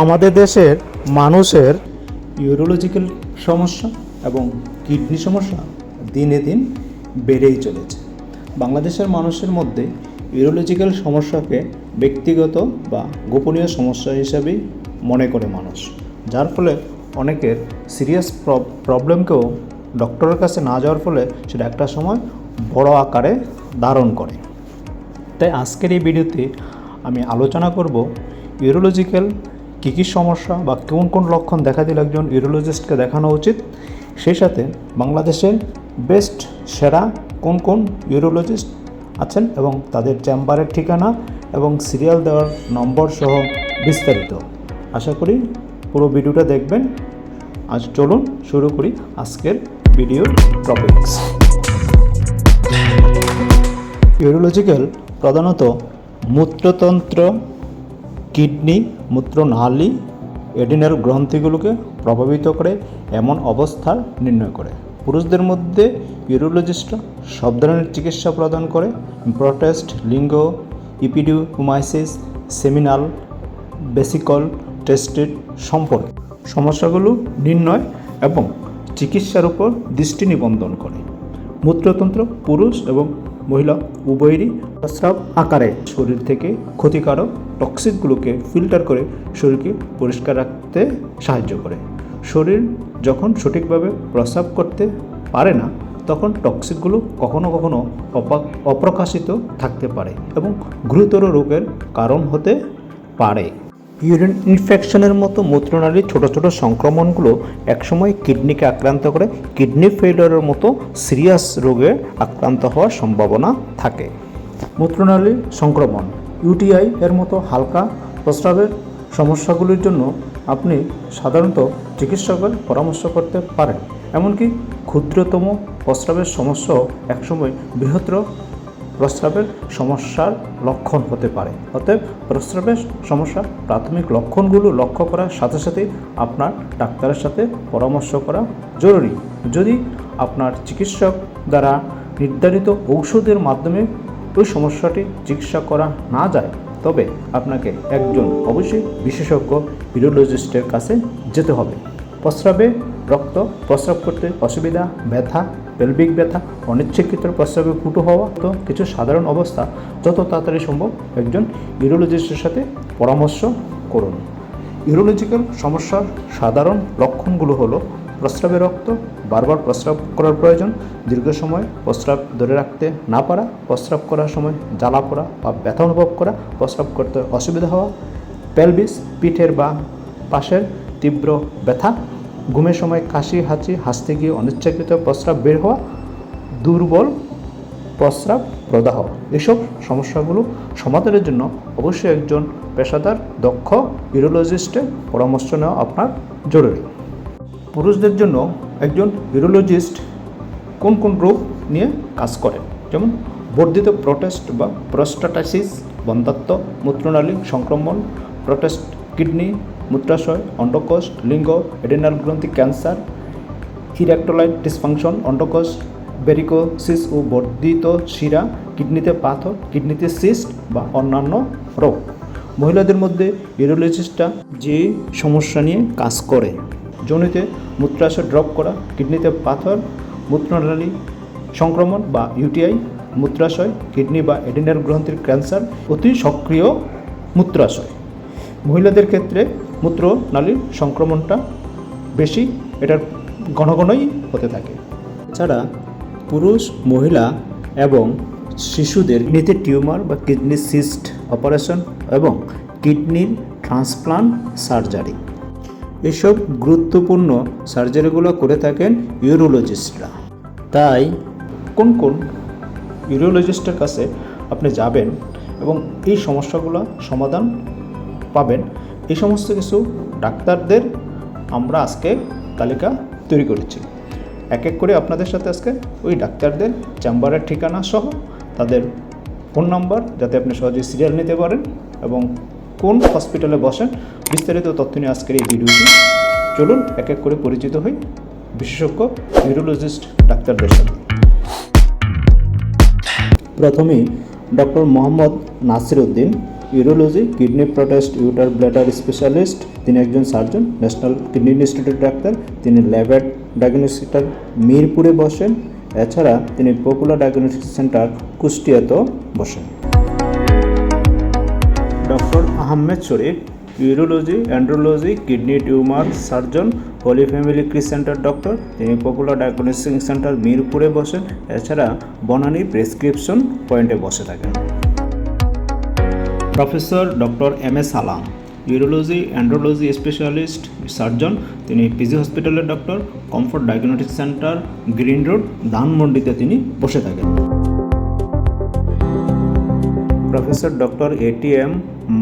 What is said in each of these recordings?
আমাদের দেশের মানুষের ইউরোলজিক্যাল সমস্যা এবং কিডনি সমস্যা দিনে দিন বেড়েই চলেছে। বাংলাদেশের মানুষের মধ্যে ইউরোলজিক্যাল সমস্যাকে ব্যক্তিগত বা গোপনীয় সমস্যা হিসাবেই মনে করে মানুষ, যার ফলে অনেকের সিরিয়াস প্রবলেমকেও ডক্টরের কাছে না যাওয়ার ফলে সেটা একটা সময় বড় আকারে ধারণ করে। তাই আজকের এই ভিডিওতে আমি আলোচনা করব ইউরোলজিক্যাল কী কী সমস্যা বা কোন কোন লক্ষণ দেখা দিলে একজন ইউরোলজিস্টকে দেখানো উচিত? সেই সাথে বাংলাদেশের বেস্ট সেরা কোন কোন ইউরোলজিস্ট আছেন এবং তাদের চেম্বারের ঠিকানা এবং সিরিয়াল দেওয়ার নম্বর সহ বিস্তারিত। আশা করি পুরো ভিডিওটা দেখবেন। আজ চলুন শুরু করি আজকের ভিডিও টপিকস। ইউরোলজিক্যাল প্রধানত মূত্রতন্ত্র কিডনি, মূত্রনালী এডিনাল গ্রন্থিগুলোকে প্রভাবিত করে, এমন অবস্থার নির্ণয় করে। পুরুষদের মধ্যে ইউরোলজিস্টরা সব ধরনের চিকিৎসা প্রদান করে। প্রোটেস্ট, লিঙ্গ, ইপিডিউমাইসিস, সেমিনাল বেসিকল টেস্টেড সম্পর্কে। সমস্যাগুলো নির্ণয় এবং চিকিৎসার উপর দৃষ্টি নিবন্ধন করে। মূত্রতন্ত্র পুরুষ এবং মহিলা উভয়েরই প্রস্রাব আকারে শরীর থেকে ক্ষতিকারক টক্সিকগুলোকে ফিল্টার করে শরীরকে পরিষ্কার রাখতে সাহায্য করে। শরীর যখন সঠিকভাবে প্রস্রাব করতে পারে না, তখন টক্সিকগুলো কখনো কখনো অপা- অপ্রকাশিত থাকতে পারে এবং গুরুতর রোগের কারণ হতে পারে। ইউরিন ইনফেকশনের মতো মূত্রনালীর ছোট ছোট সংক্রমণগুলো একসময় কিডনিকে আক্রান্ত করে কিডনি ফেলিওরের মতো সিরিয়াস রোগে আক্রান্ত হওয়ার সম্ভাবনা থাকে। মূত্রনালীর সংক্রমণ ইউটিআই এর মতো হালকা প্রস্রাবের সমস্যাগুলির জন্য আপনি সাধারণত চিকিৎসকের পরামর্শ করতে পারেন। এমনকি ক্ষুদ্রতম প্রস্রাবের সমস্যাও একসময় বৃহত্তর প্রস্রাবের সমস্যার লক্ষণ হতে পারে। অতএব প্রস্রাবের সমস্যা প্রাথমিক লক্ষণগুলো লক্ষ্য করার সাথে সাথে আপনার ডাক্তারের সাথে পরামর্শ করা জরুরি। যদি আপনার চিকিৎসক দ্বারা নির্ধারিত ঔষধের মাধ্যমে ওই সমস্যাটি চিকিৎসা করা না যায়, তবে আপনাকে একজন অবশ্যই বিশেষজ্ঞ ইউরোলজিস্টের কাছে যেতে হবে। প্রস্রাবে রক্ত, প্রস্রাব করতে অসুবিধা, ব্যথা, পেলভিক ব্যথা, অনিচ্ছাকৃত প্রস্রাবে ফুটো হওয়া, তো কিছু সাধারণ অবস্থা যত তাড়াতাড়ি সম্ভব একজন ইউরোলজিস্টের সাথে পরামর্শ করুন। ইউরোলজিক্যাল সমস্যার সাধারণ লক্ষণগুলো হলো প্রস্রাবে রক্ত, বারবার প্রস্রাব করার প্রয়োজন, দীর্ঘ সময় প্রস্রাব ধরে রাখতে না পারা, প্রস্রাব করার সময় জ্বালা পড়া বা ব্যথা অনুভব করা, প্রস্রাব করতে অসুবিধা হওয়া পেলভিস পিঠের বা পাশের তীব্র ব্যথা, ঘুমের সময় কাশি, হাঁচি, হাসতে গিয়ে অনিচ্ছাকৃত প্রস্রাব বের হওয়া, দুর্বল প্রস্রাব প্রদাহ। এসব সমস্যাগুলো সমাধানের জন্য অবশ্যই একজন পেশাদার, দক্ষ ইউরোলজিস্টের পরামর্শ নেওয়া আপনার জরুরি। পুরুষদের জন্য একজন ইউরোলজিস্ট কোন কোন রোগ নিয়ে কাজ করে? যেমন বর্ধিত প্রোটেস্ট বা প্রস্টাটাইসিস বন্ধাত্ম, মূত্রনালী সংক্রমণ প্রোটেস্ট কিডনি মূত্রাশয়, অন্ডকোষ, লিঙ্গ এডেনাল গ্রন্থি ক্যান্সার ইরেক্টোলাইট ডিসফাংশন অন্ডকোষ ভেরিকোসিস ও বর্ধিত শিরা কিডনিতে পাথর কিডনিতে সিস্ট বা অন্যান্য রোগ। মহিলাদের মধ্যে ইউরোলজিস্টরা যে সমস্যা নিয়ে কাজ করে। যৌনিতে মূত্রাশয় ড্রপ করা কিডনিতে পাথর, মূত্রনালী সংক্রমণ বা ইউটিআই মূত্রাশয় কিডনি বা এডিনাল গ্রন্থির ক্যান্সার অতি সক্রিয় মূত্রাশয়। মহিলাদের ক্ষেত্রে মূত্রনালীর সংক্রমণটা বেশি, এটার ঘন ঘনই হতে থাকে। এছাড়া পুরুষ, মহিলা এবং শিশুদের নিতে টিউমার বা কিডনি সিস্ট অপারেশন এবং কিডনির ট্রান্সপ্লান্ট সার্জারি। এসব গুরুত্বপূর্ণ সার্জারিগুলো করে থাকেন ইউরোলজিস্টরা। তাই কোন কোন ইউরোলজিস্টের কাছে আপনি যাবেন এবং এই সমস্যাগুলো সমাধান পাবেন, এই সমস্ত কিছু ডাক্তারদের আমরা আজকে তালিকা তৈরি করেছি। এক এক করে আপনাদের সাথে আজকে ওই ডাক্তারদের চেম্বারের ঠিকানা সহ তাদের ফোন নাম্বার যাতে আপনি সহজে সিরিয়াল নিতে পারেন এবং কোন হসপিটালে বসেন, বিস্তারিত তথ্য নিয়ে আজকের এই ভিডিওটি চলুন, এক এক করে পরিচিত হই। বিশেষজ্ঞ নিউরোলজিস্ট ডাক্তারদের সাথে প্রথমেই doctor Mohammad Nasir Uddin urology kidney prostate ureter bladder specialist তিনি একজন surgeon national kidney institute doctor. তিনি ল্যাবেট ডায়াগনস্টিক মিরপুরে বসেন। এছাড়া, তিনি পপুলার ডায়াগনস্টিক সেন্টার কুষ্টিয়াতেও বসেন। Doctor Ahmed Sharif, urology, andrology, kidney tumour surgeon, holy family Chris centre doctor, তিনি পপুলার ডায়াগনস্টিক সেন্টার মিরপুরে বসেন, এছাড়া বনানী প্রেসক্রিপশন পয়েন্টে বসে থাকেন। Professor doctor M S Salam, urology, andrology specialist surgeon, তিনি পিজি হসপিটালের doctor, comfort diagnostic centre green road, ধানমন্ডিতে তিনি বসে থাকেন। Professor doctor ATM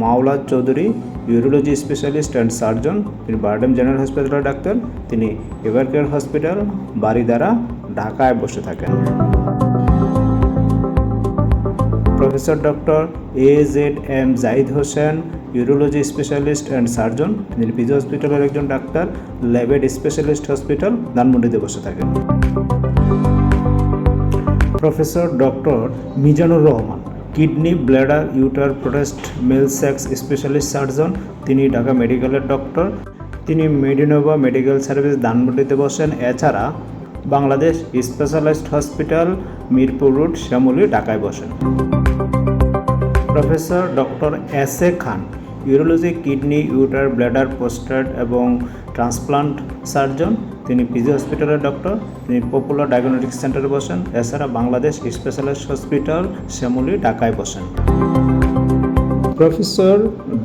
Maula Chowdhury urology specialist and surgeon তিনি বারডেম জেনারেল হসপিটালের ডাক্তার। তিনি এভারকেয়ার হসপিটাল বারিদারা ঢাকায় বসে থাকেন। Professor doctor A Z M Zahid Hossain urology specialist and surgeon তিনি পিজি হসপিটালের একজন ডাক্তার, ল্যাবেড স্পেশালিস্ট হসপিটাল ধানমন্ডিতে বসে থাকেন। Professor doctor Mizanur Rahman. Kidney, bladder, ureter, prostate, male sex specialist surgeon, তিনি ঢাকা মেডিকেলের ডক্টর। তিনি মেডিনোভা মেডিকেল সার্ভিস ধানমন্ডিতে বসেন। এছাড়া Bangladesh specialist hospital, Mirpur road, Shyamoli, ঢাকায় বসেন। Professor doctor S A Khan, urology, kidney, ureter, bladder prostate এবং transplant surgeon তিনি পিজি হসপিটালের ডক্টর, তিনি পপুলার ডায়াগনস্টিক সেন্টারে বসেন, এছাড়া বাংলাদেশ স্পেশালিস্ট হসপিটাল শ্যামলী ঢাকায় বসেন। Professor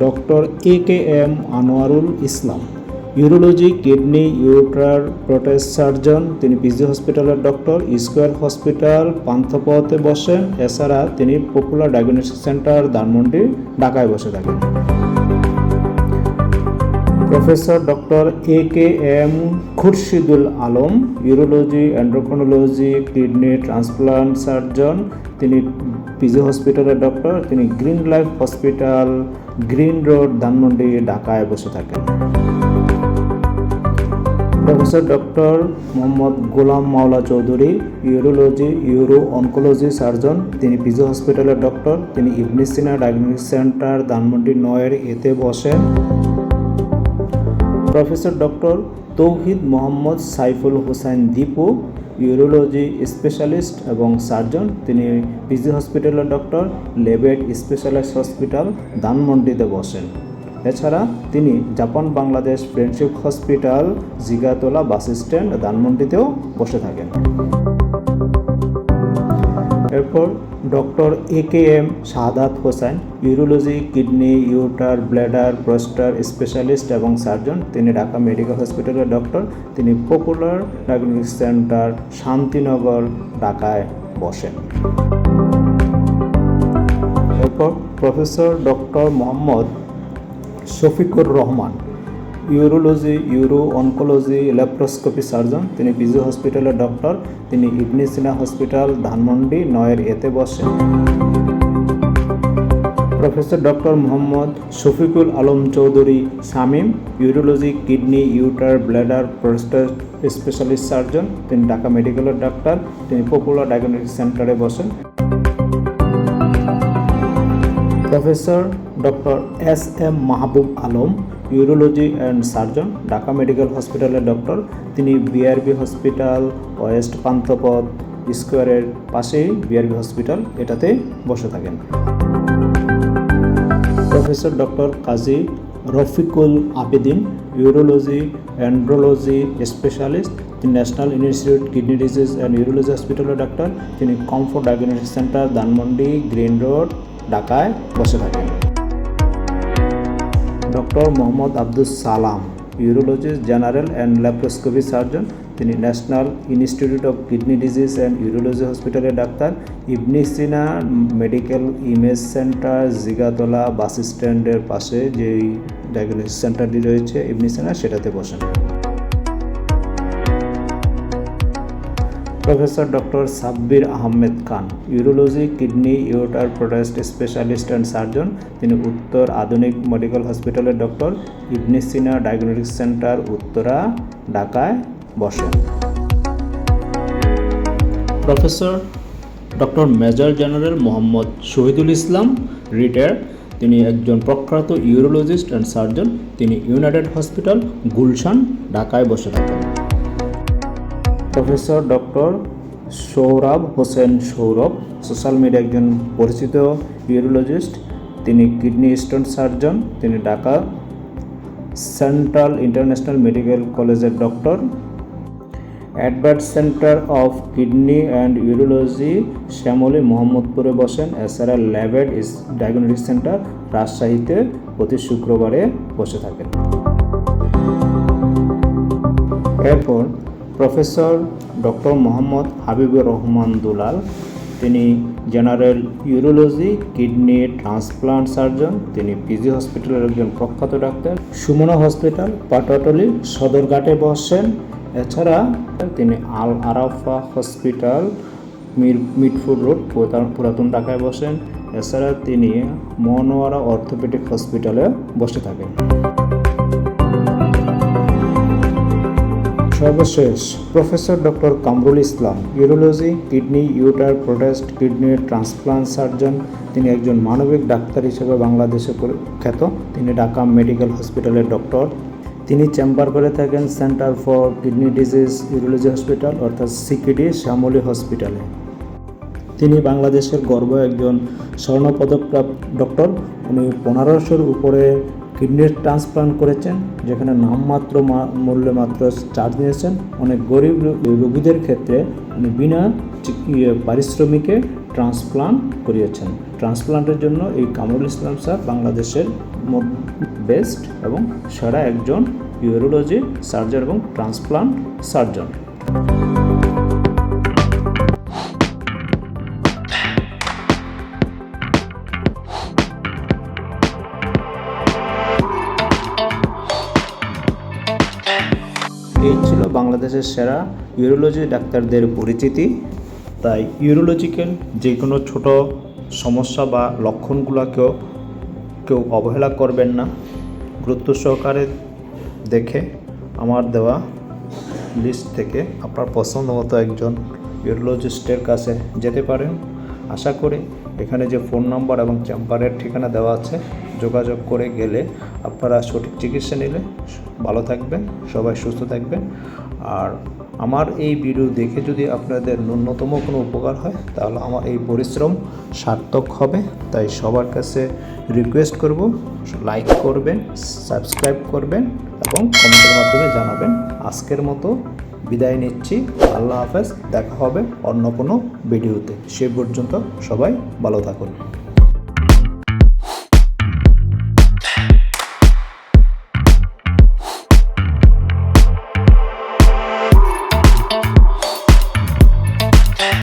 doctor A K M Anwarul Islam, urology, kidney, ureter prostate surgeon, তিনি পিজি হসপিটালের ডক্টর, স্কোয়ার হসপিটাল পান্থপথে বসেন, এছাড়া তিনি পপুলার ডায়াগনস্টিক সেন্টার ধানমন্ডি ঢাকায় বসে থাকেন। Professor doctor A K M Khurshidul Alam, urology অ্যান্ড্রোক্রোনোলজি kidney transplant surgeon, তিনি পিজি হসপিটালের ডক্টর, তিনি green life hospital, green road, Dhanmondi, ঢাকায় বসে থাকেন। Professor doctor Mohammad Golam Maula Chowdhury, urology uro oncology surgeon, তিনি পিজি হসপিটালের ডক্টর, তিনি Ibn Sina diagnostic centre, Dhanmondi নয়ের এতে বসেন। Professor doctor Touhid Mohammad Saiful Hossain Dipu, urology specialist এবং সার্জন। তিনি পিজি হসপিটালের ডক্টর, লেবেট স্পেশালাইজ হসপিটাল দানমন্ডিতে বসেন। এছাড়া তিনি Japan, Bangladesh friendship hospital, Jigatola bus stand, ধানমন্ডিতেও বসে থাকেন। এরপর doctor A K M Shahadat Hossain, urology, kidney, ureter, bladder prostate specialist এবং সার্জন, তিনি ঢাকা মেডিকেল হসপিটালের ডক্টর। তিনি পপুলার ডায়াগনস্টিক সেন্টার শান্তিনগর, ঢাকায় বসেন। এরপর professor doctor Mohammad Shafiqur Rahman. Urology uro oncology laparoscopy surgeon তিনি বিজু হসপিটালের ডক্টর তিনি ইবনি সিনা হসপিটাল ধানমন্ডি নয়ের এতে বসেন professor doctor Mohammad Shafiqul Alam Chowdhury, Shamim urology kidney ureter bladder prostate specialist surgeon তিনি ঢাকা মেডিকেলের ডাক্তার তিনি পপুলার ডায়াগনস্টিক সেন্টারে বসেন। Professor doctor S M Mahbub Alam urology and surgeon Dhaka medical হসপিটালের ডক্টর তিনি বিআরবি হসপিটাল ওয়েস্ট পান্থপথ স্কোয়ারের পাশেই BRB hospital এটাতে বসে থাকেন। Professor doctor Kazi Rafiqul Abedin urology andrology specialist তিনি national institute kidney disease and urology হসপিটালের doctor তিনি comfort diagnostic centre Dhanmondi green road ঢাকায় বসে থাকেন। Doctor Mohammad Abdul Salam, urologist general and laparoscopy surgeon. তিনি national institute of kidney disease and urology হসপিটালের doctor. Ibn Sina medical image centre, Jigatola bus স্ট্যান্ডের পাশে যেই diagnosis সেন্টারটি রয়েছে, ইবনি সিনা সেটাতে বসেন। Professor doctor Sabbir Ahmed Khan, urology, kidney ureter prostate specialist and surgeon. তিনি উত্তর আধুনিক মেডিকেল হসপিটালের doctor. Ibn Sina diagnostic centre Uttara, ঢাকায় বসেন। Professor doctor major general Mohammad Shahidul Islam retire তিনি একজন প্রখ্যাত ইউরোলজিস্ট অ্যান্ড সার্জন। তিনি ইউনাইটেড হসপিটাল, গুলশান, ঢাকায় বসে থাকেন। Professor doctor Sourav Hossain Sourav, social media একজন পরিচিত ইউরোলজিস্ট, তিনি কিডনি স্টোন সার্জন, তিনি ঢাকা সেন্ট্রাল ইন্টারন্যাশনাল মেডিকেল কলেজের doctor. Advert centre of kidney and urology Shyamoli মোহাম্মদপুরে বসেন। এছাড়া ল্যাবেড ইস ডায়াগনস্টিক সেন্টার রাজশাহীতে প্রতি শুক্রবারে বসে থাকেন। এরপর প্রফেসর ডক্টর মোহাম্মদ হাবিবুর রহমান দুলাল, তিনি general urology, kidney transplant surgeon, তিনি পিজি হসপিটালের একজন প্রখ্যাত ডাক্তার। সুমনা হসপিটাল পাটাটলি সদরঘাটে বসেন। এছাড়া তিনি আল আরাফা হসপিটাল, মির মিটফুড রোড পুরাতন ঢাকায় বসেন। এছাড়া তিনি মনোয়ারা অর্থোপেডিক হসপিটালে বসে থাকেন। সর্বশেষ professor doctor Kamrul Islam, urology, kidney, ureter prostate kidney transplant surgeon, তিনি একজন মানবিক ডাক্তার হিসেবে বাংলাদেশে খ্যাত তিনি ঢাকা মেডিকেল হসপিটালের ডক্টর। তিনি চেম্বার করে থাকেন centre for kidney disease, urology hospital, অর্থাৎ সিকিডি, শ্যামলী হসপিটালে। তিনি বাংলাদেশের গর্ব একজন স্বর্ণপদকপ্রাপ্ত ডক্টর। উনি পনেরোশোর উপরে কিডনির ট্রান্সপ্লান্ট করেছেন, যেখানে নামমাত্র মূল্যে মাত্র চার্জ নিয়েছেন অনেক গরিব রোগীদের ক্ষেত্রে উনি বিনা পারিশ্রমিকে ট্রান্সপ্লান্ট করিয়েছেন। ট্রান্সপ্লান্টের জন্য এই কামরুল ইসলাম স্যার বাংলাদেশের বেস্ট এবং সেরা একজন ইউরোলজি সার্জন এবং ট্রান্সপ্লান্ট সার্জন। এই ছিল বাংলাদেশের সেরা ইউরোলজি ডাক্তারদের পরিচিতি। তাই ইউরোলজিক্যাল যে কোনো ছোট সমস্যা বা লক্ষণগুলোকেও কেউ অবহেলা করবেন না। গুরুত্ব সহকারে দেখে আমার দেওয়া লিস্ট থেকে আপনার পছন্দ মতো একজন ইউরোলজিস্টের কাছে যেতে পারেন। আশা করি এখানে যে ফোন নাম্বার এবং চেম্বারের ঠিকানা দেওয়া আছে যোগাযোগ করে গেলে আপনারা সঠিক চিকিৎসা নিলে ভালো থাকবেন, সবাই সুস্থ থাকবেন। আর আমার এই ভিডিও দেখে যদি আপনাদের ন্যূনতম কোনো উপকার হয়, তাহলে আমার এই পরিশ্রম সার্থক হবে। তাই সবার কাছে রিকোয়েস্ট করব লাইক করবেন সাবস্ক্রাইব করবেন এবং কমেন্টের মাধ্যমে জানাবেন। আজকের মতো বিদায় নিচ্ছি। আল্লাহ হাফেজ, দেখা হবে অন্য কোনো ভিডিওতে। সে পর্যন্ত সবাই ভালো থাকুন।